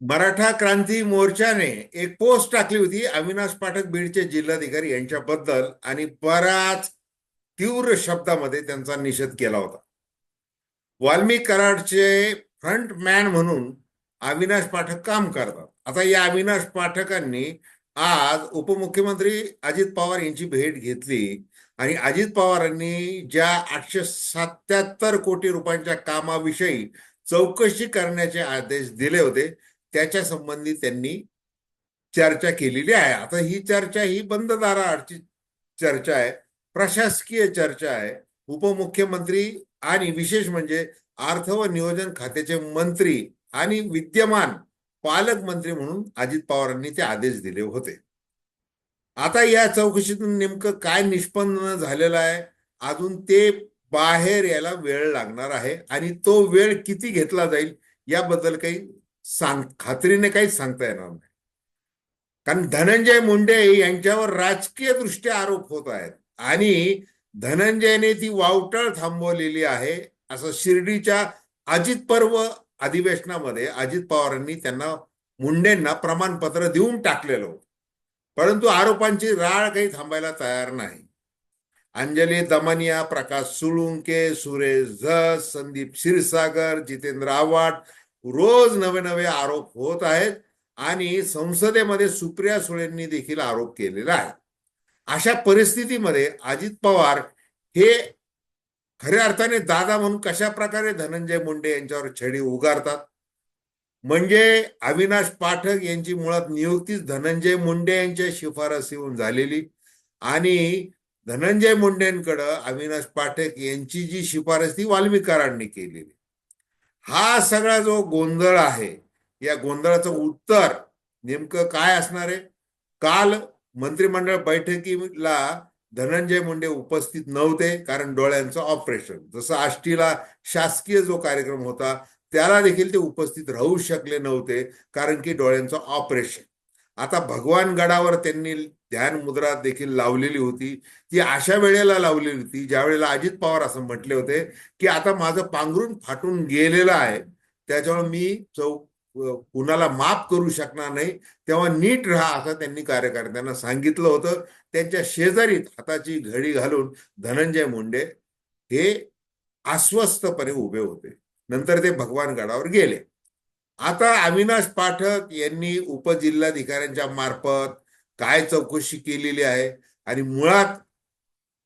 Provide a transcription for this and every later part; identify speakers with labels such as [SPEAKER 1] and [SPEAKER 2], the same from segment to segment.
[SPEAKER 1] मराठा क्रांती मोर्चाने एक पोस्ट टाकली होती अविनाश पाठक बीडचे जिल्हाधिकारी यांच्याबद्दल आणि बराच तीव्र शब्दामध्ये त्यांचा निषेध केला होता. वाल्मिक कराडचे फ्रंटमॅन म्हणून अविनाश पाठक काम करतात. आता या अविनाश पाठकांनी आज उपमुख्यमंत्री अजित पवार यांची भेट घेतली आणि अजित पवारांनी ज्या आठशे सत्याहत्तर कोटी रुपयांच्या कामाविषयी चौकशी करण्याचे आदेश दिले होते त्याच्या संबंधी त्यांनी चर्चा केलेली आहे. आता ही चर्चा ही बंद दाराआडची चर्चा आहे. प्रशासकीय चर्चा आहे. उपमुख्यमंत्री आणि विशेष म्हणजे अर्थ व नियोजन खात्याचे मंत्री आणि विद्यमान पालकमंत्री म्हणून अजित पवारांनी ते आदेश दिले होते. आता या चौकशीतून नेमकं काय निष्पन्न झालेलं आहे? अजून ते बाहेर यायला वेळ लागणार आहे आणि तो वेळ किती घेतला जाईल? याबद्दल काही सांग खात्रीने काहीच सांगता येणार नाही. कारण धनंजय मुंडे यांच्यावर राजकीय दृष्ट्या आरोप होत आहेत. आणि धनंजयने ती वावटळ थांबवलेली आहे असं शिर्डीच्या अजित पर्व अधिवेशनामध्ये अजित पवारांनी त्यांना मुंडेंना प्रमाणपत्र देऊन टाकलेलं होतं. परंतु आरोपांची राळ काही थांबायला तयार नाही. अंजली दमनिया प्रकाश सुळुंके सुरेश झस संदीप क्षीरसागर जितेंद्र आव्हाड रोज नवे नवे आरोप होत आहेत आणि संसदेमध्ये सुप्रिया सुळेंनी देखील आरोप केलेला आहे. अशा परिस्थितीमध्ये अजित पवार हे खऱ्या अर्थाने दादा म्हणून कशा प्रकारे धनंजय मुंडे यांच्यावर छडी उगारतात? म्हणजे अविनाश पाठक यांची मुळात नियुक्तीच धनंजय मुंडे यांच्या शिफारसीहून झालेली आणि धनंजय मुंडेंकडं अविनाश पाठक यांची जी शिफारस ती वाल्मीकरांनी केलेली. हा सगळा जो गोंधळ आहे या गोंधळाचं उत्तर नेमकं काय असणार आहे? काल मंत्रिमंडळ बैठकीला धनंजय मुंडे उपस्थित नव्हते कारण डोळ्यांचं ऑपरेशन. जसं आष्टीला शासकीय जो कार्यक्रम होता त्याला देखील ते उपस्थित राहू शकले नव्हते कारण की डोळ्यांचं ऑपरेशन. आता भगवान गडावर त्यांनी ध्यान मुद्रा देखील लावलेली होती. ती अशा वेळेला लावलेली होती ज्या वेळेला अजित पवार असं म्हटले होते की आता माझं पांघरून फाटून गेलेलं आहे त्याच्यामुळे मी चौ कुणाला माफ करू शकणार नाही. तेव्हा नीट राहा असं त्यांनी कार्यकर्त्यांना सांगितलं होतं. त्यांच्या शेजारीत हाताची घडी घालून धनंजय मुंडे हे अस्वस्थपणे उभे होते. नंतर ते भगवान गडावर गेले. आता अविनाश पाठक यांनी उपजिल्हाधिकाऱ्यांच्या मार्फत काय चौकशी केलेली आहे? आणि मुळात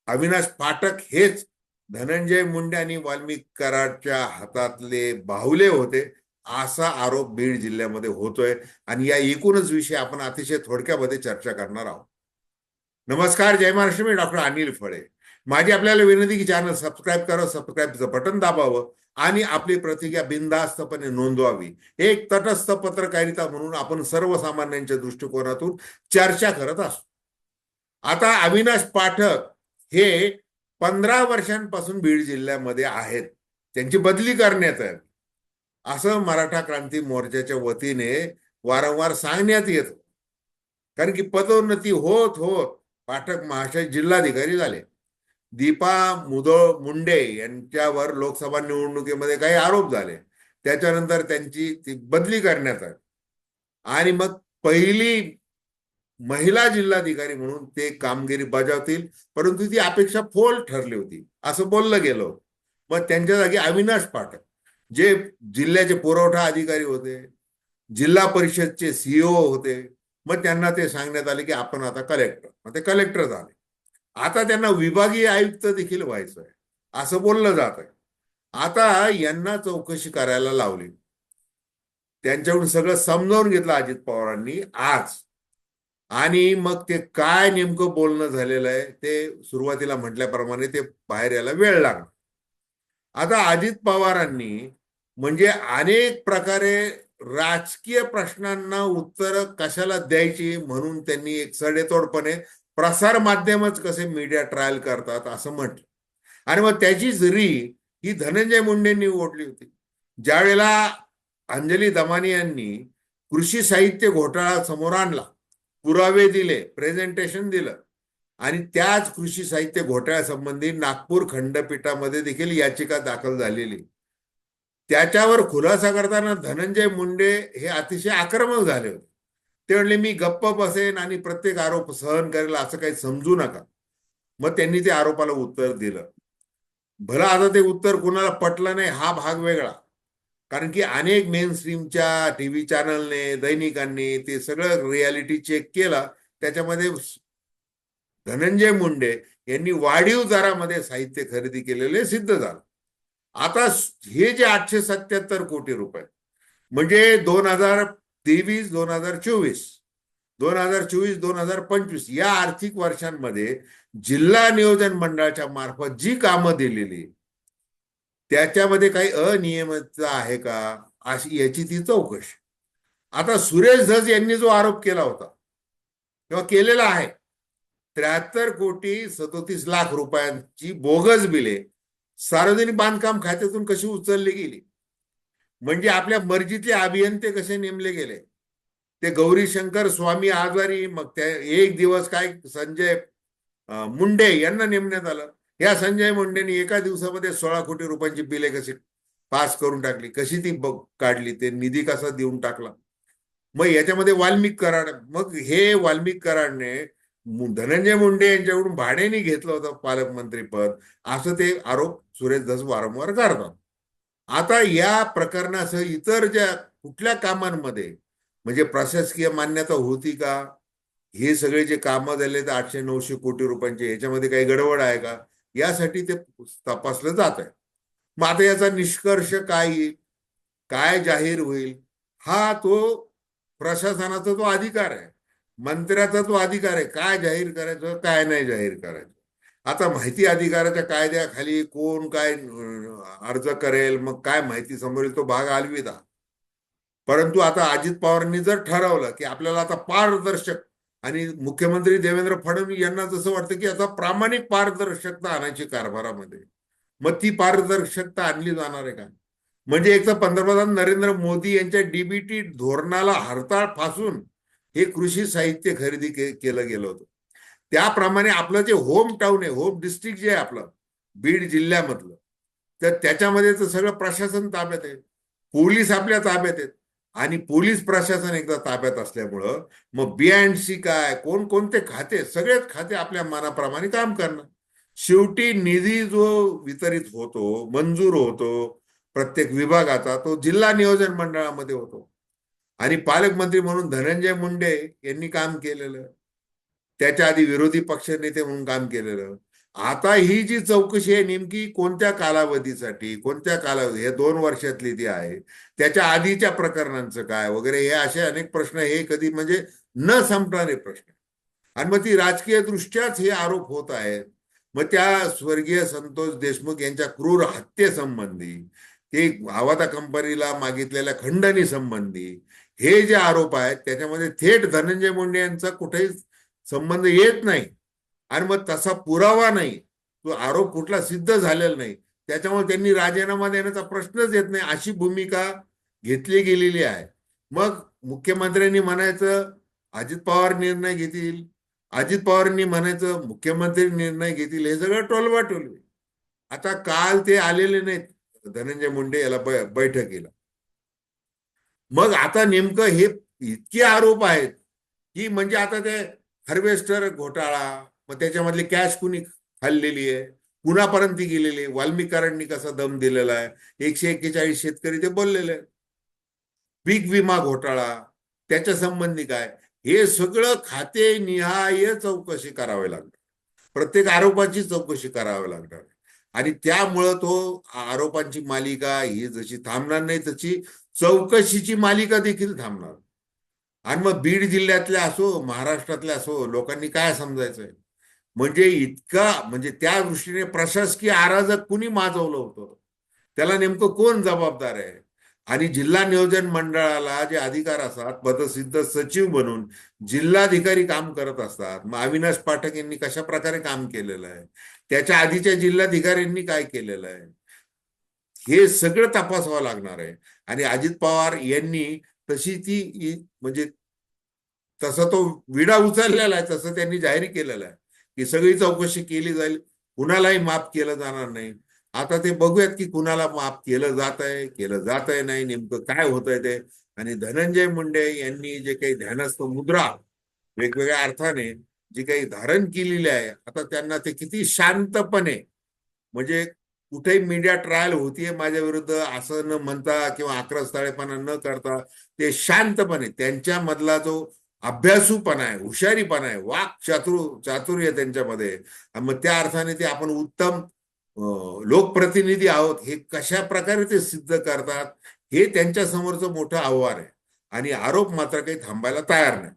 [SPEAKER 1] अविनाश पाठक हेच धनंजय मुंडे आणि वाल्मिक कराडच्या हातातले बाहुले होते असा आरोप बीड जिल्ह्यामध्ये होतोय. आणि या एकूणच विषय आपण अतिशय थोडक्यामध्ये चर्चा करणार आहोत. नमस्कार जय महाराष्ट्र मी डॉक्टर अनिल फळे. माझी आपल्याला विनंती की चॅनल सबस्क्राईब करा सबस्क्राईबचं बटन दाबावं आणि आपली प्रतिज्ञा बिनधास्तपणे नोंदवावी. एक तटस्थ पत्रकारिता म्हणून आपण सर्वसामान्यांच्या दृष्टिकोनातून चर्चा करत असतो. आता अविनाश पाठक हे पंधरा वर्षांपासून बीड जिल्ह्यामध्ये आहेत. त्यांची बदली करण्यात आहे असं मराठा क्रांती मोर्चाच्या वतीने वारंवार सांगण्यात येत. कारण की पदोन्नती होत होत पाठक महाशय जिल्हाधिकारी झाले. दीपा मुदळ मुंडे यांच्यावर लोकसभा निवडणुकीमध्ये काही आरोप झाले. त्याच्यानंतर त्यांची ती बदली करण्यात आली. आणि मग पहिली महिला जिल्हाधिकारी म्हणून ते कामगिरी बजावतील परंतु ती अपेक्षा फोल ठरली होती. असं बोललं गेलं मग त्यांच्या जागी अविनाश पाठक जे जिल्ह्याचे पुरवठा अधिकारी होते जिल्हा परिषदचे सीईओ होते मग त्यांना ते सांगण्यात आले की आपण आता कलेक्टर मग ते कलेक्टर झाले. आता त्यांना विभागीय आयुक्त देखील व्हायचं आहे असं बोललं जात आहे आता यांना चौकशी करायला लावली. त्यांच्याकडून सगळं समजावून घेतलं अजित पवारांनी आज. आणि मग ते काय नेमकं बोलणं झालेलं आहे ते सुरुवातीला म्हटल्याप्रमाणे ते बाहेर यायला वेळ लागणार आता अजित पवारांनी म्हणजे अनेक प्रकारे राजकीय प्रश्नांना उत्तर कशाला द्यायची म्हणून त्यांनी एक सडेतोडपणे प्रसार माध्यमच कसे मीडिया ट्रायल करतात असं म्हटलं. आणि मग त्याची जरी ही धनंजय मुंडेंनी ओढली होती. ज्यावेळेला अंजली दमानी यांनी कृषी साहित्य घोटाळा समोर आणला पुरावे दिले प्रेझेंटेशन दिलं आणि त्याच कृषी साहित्य घोटाळ्यासंबंधी नागपूर खंडपीठामध्ये देखील याचिका दाखल झालेली. त्याच्यावर खुलासा करताना धनंजय मुंडे हे अतिशय आक्रमक झाले होते. ते म्हणले मी गप्प बसेन आणि प्रत्येक आरोप सहन करेल असं काही समजू नका. मग त्यांनी ते आरोपाला उत्तर दिलं. भला आता ते उत्तर कुणाला पटलं नाही हा भाग वेगळा. कारण की अनेक मेन स्ट्रीमच्या टीव्ही चॅनलने दैनिकांनी ते सगळं रियालिटी चेक केला. त्याच्यामध्ये धनंजय मुंडे यांनी वाढीव दरामध्ये साहित्य खरेदी केलेले सिद्ध झालं. आता हे जे आठशे सत्याहत्तर कोटी रुपये म्हणजे दोन हजार तेवीस दोन हजार चोवीस दोन हजार चोवीस दोन हजार पंचवीस या आर्थिक वर्षांमध्ये जिल्हा नियोजन मंडळाच्या मार्फत जी कामं दिलेली त्याच्यामध्ये काही अनियमितता आहे का? अशी याची ती चौकशी. आता सुरेश धस यांनी जो आरोप केला होता किंवा केलेला आहे त्र्याहत्तर कोटी सदोतीस लाख रुपयांची बोगस बिले सार्वजनिक बांधकाम खात्यातून कशी उचलली गेली? म्हणजे आपल्या मर्जीतले अभियंते कसे नेमले गेले? ते गौरीशंकर स्वामी आजारी मग त्या एक दिवस काय संजय मुंडे यांना नेमण्यात आलं. या संजय मुंडेनी एका दिवसामध्ये सोळा कोटी रुपयांची बिले कशी पास करून टाकली? कशी ती काढली? ते निधी कसा देऊन टाकला? मग याच्यामध्ये वाल्मिक कराड मग हे वाल्मिक कराडने धनंजय मुंडे यांच्याकडून भाड्याने घेतलं होतं पालकमंत्री पद. असं ते आरोप सुरेश धस वारंवार करतात आता या प्रकरणासह इतर ज्या कुठल्या कामांमध्ये म्हणजे प्रशासकीय मान्यता होती का? हे सगळे जे कामं झाले तर आठशे नऊशे कोटी रुपयांचे याच्यामध्ये काही गडबड आहे का? यासाठी ते तपासलं जात आहे. मग आता याचा निष्कर्ष काय येईल? काय जाहीर होईल? हा तो प्रशासनाचा तो अधिकार आहे. मंत्र्याचा तो अधिकार आहे. काय जाहीर करायचं काय नाही जाहीर करायचं? आता माहिती अधिकाराच्या कायद्याखाली कोण काय अर्ज करेल मग काय माहिती समोर तो भाग अलविदा. परंतु आता अजित पवारांनी जर ठरवलं की आपल्याला आता पारदर्शक आणि मुख्यमंत्री देवेंद्र फडणवीस यांना जसं वाटतं की आता प्रामाणिक पारदर्शकता आणायची कारभारामध्ये मग ती पारदर्शकता आणली जाणार आहे का? म्हणजे एक तर पंतप्रधान नरेंद्र मोदी यांच्या डीबीटी धोरणाला हरताळ फासून हे कृषी साहित्य खरेदी केलं गेलं होतं. त्याप्रमाणे आपलं जे होम टाऊन आहे होम डिस्ट्रिक्ट जे आहे आपलं बीड जिल्ह्यामधलं तर त्याच्यामध्ये तर सगळं प्रशासन ताब्यात आहे. पोलीस आपल्या ताब्यात आहेत. आणि पोलीस प्रशासन एकदा ताब्यात असल्यामुळं मग बी अँड सी काय कोण कोणते खाते सगळेच खाते आपल्या मनाप्रमाणे काम करणार शेवटी निधी जो वितरित होतो मंजूर होतो प्रत्येक विभागाचा तो जिल्हा नियोजन मंडळामध्ये होतो. आणि पालकमंत्री म्हणून धनंजय मुंडे यांनी काम केलेलं. त्याच्या आधी विरोधी पक्ष नेते म्हणून काम केलेलं. आता ही जी चौकशी आहे नेमकी कोणत्या कालावधीसाठी कोणत्या कालावधी हे दोन वर्षातली ती आहे त्याच्या आधीच्या प्रकरणांचं काय वगैरे हे असे अनेक प्रश्न हे कधी म्हणजे न संपणारे प्रश्न. आणि मग ती राजकीय दृष्ट्याच हे आरोप होत आहेत. मग त्या स्वर्गीय संतोष देशमुख यांच्या क्रूर हत्येसंबंधी ते आवाता कंपनीला मागितलेल्या खंडणी संबंधी हे जे आरोप आहेत त्याच्यामध्ये थेट धनंजय मुंडे यांचा कुठेही संबंध येत नाही. आणि मग तसा पुरावा नाही. तो आरोप कुठला सिद्ध झालेला नाही. त्याच्यामुळे त्यांनी राजीनामा देण्याचा प्रश्नच येत नाही. अशी भूमिका घेतली गेलेली आहे. मग मुख्यमंत्र्यांनी म्हणायचं अजित पवार निर्णय घेतील. अजित पवारांनी म्हणायचं मुख्यमंत्री निर्णय घेतील. हे सगळं टोलवा टोलवे आता काल ते आलेले नाहीत. धनंजय मुंडे याला बैठकीला. मग आता नेमकं हे इतके आरोप आहेत की म्हणजे आता ते हार्वेस्टर घोटाळा मग त्याच्यामधली कॅश कुणी खाल्लेली आहे? कुणापर्यंत ती गेलेली आहे? वाल्मिकारांनी कसा दम दिलेला आहे? एकशे एक्केचाळीस शेतकरी ते बोललेले आहेत. पीक विमा घोटाळा त्याच्या संबंधी काय? हे सगळं खाते निहाय चौकशी करावी लागणार. प्रत्येक आरोपाची चौकशी करावी लागणार. आणि त्यामुळं तो आरोपांची मालिका ही जशी थांबणार नाही तशी चौकशीची मालिका देखील थांबणार. आणि मग बीड जिल्ह्यातल्या असो महाराष्ट्रातल्या असो लोकांनी काय समजायचंय? म्हणजे इतका म्हणजे त्या दृष्टीने प्रशासकीय आराजक कुणी माजवलं होतं? त्याला नेमकं कोण जबाबदार आहे? आणि जिल्हा नियोजन मंडळाला जे अधिकार असतात पदसिद्ध सचिव बनून जिल्हाधिकारी काम करत असतात मग अविनाश पाठक यांनी कशा प्रकारे काम केलेलं आहे? त्याच्या आधीच्या जिल्हाधिकाऱ्यांनी काय केलेलं आहे? हे सगळं तपासावं लागणार आहे. आणि अजित पवार यांनी तशी ती म्हणजे तसा तो विडा उचललेला आहे तसं त्यांनी जाहीर केलेला आहे. की सगळी चौकशी केली जाईल कुणालाही माफ केलं जाणार नाही. आता ते बघूयात की कुणाला माफ केलं जात आहे केलं जात आहे नाही नेमकं काय होत आहे ते. आणि धनंजय मुंडे यांनी जे काही ध्यानस्थ मुद्रा वेगवेगळ्या अर्थाने जी काही धारण केलेली आहे आता त्यांना ते किती शांतपणे म्हणजे कुठेही मीडिया ट्रायल होतीये माझ्या विरुद्ध असं न म्हणता किंवा आक्रस्ताळेपणा न करता ते शांतपणे त्यांच्यामधला जो अभ्यासूपणा आहे हुशारीपणा आहे वाक चातुर चातुर्य त्यांच्यामध्ये मग त्या अर्थाने ते आपण उत्तम लोकप्रतिनिधी आहोत हे कशा प्रकारे ते सिद्ध करतात हे त्यांच्या समोरचं मोठं आव्हान आहे. आणि आरोप मात्र काही थांबायला तयार नाही.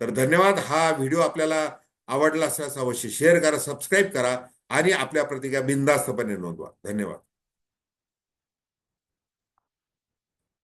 [SPEAKER 1] तर धन्यवाद. हा व्हिडिओ आपल्याला आवडला असल्यास अवश्य शेअर करा सबस्क्राईब करा. आणि आपल्या प्रतिक्रिया बिंदास्तपणे नोंदवा. धन्यवाद.